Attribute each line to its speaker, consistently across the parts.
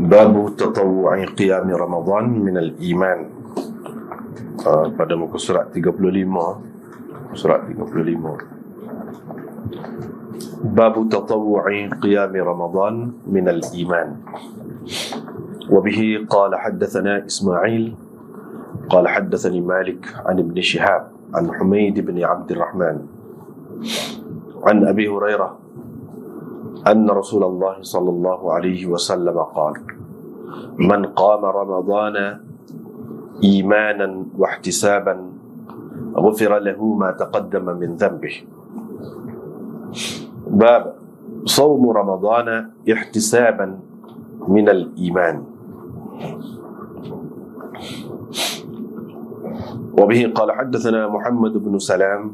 Speaker 1: باب تطوع قيام رمضان من الإيمان. uh, pada muka surat 35 surat 35 باب تطوع قيام رمضان من الإيمان وبه قال حدثنا إسماعيل قال حدثني مالك عن ابن شهاب عن حميد بن عبد الرحمن عن أبي هريرة أن رسول الله صلى الله عليه وسلم قال من قام رمضان إيمانا واحتسابا غفر له ما تقدم من ذنبه. باب صوم رمضان احتسابا من الإيمان. وبه قال حدثنا محمد بن سلام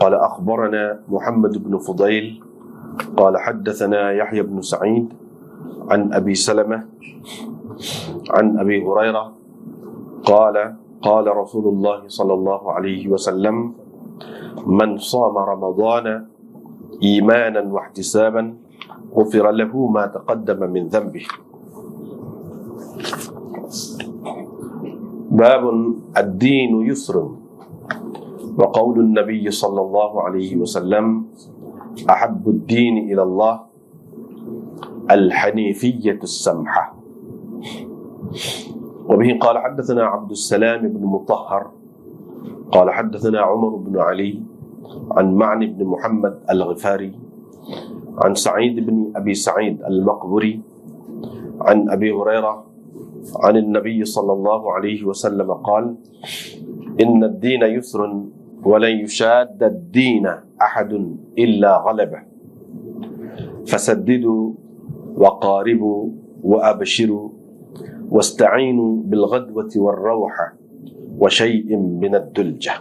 Speaker 1: قال أخبرنا محمد بن فضيل قال حدثنا يحيى بن سعيد عن أبي سلمة عن أبي هريرة قال قال رسول الله صلى الله عليه وسلم من صام رمضان إيمانا واحتسابا غفر له ما تقدم من ذنبه. باب الدين يسر. وقول النبي صلى الله عليه وسلم أحب الدين إلى الله الحنيفية السمحة. وبه قال حدثنا عبد السلام بن مطهر قال حدثنا عمر بن علي عن معن بن محمد الغفاري عن سعيد بن أبي سعيد المقبري عن أبي هريرة عن النبي صلى الله عليه وسلم قال إن الدين يسر ولن يشاد الدين أحد إلا غلبه. فسددوا وقاربوا وأبشروا واستعينوا بالغدوة والروحه وشيء من الدلجة.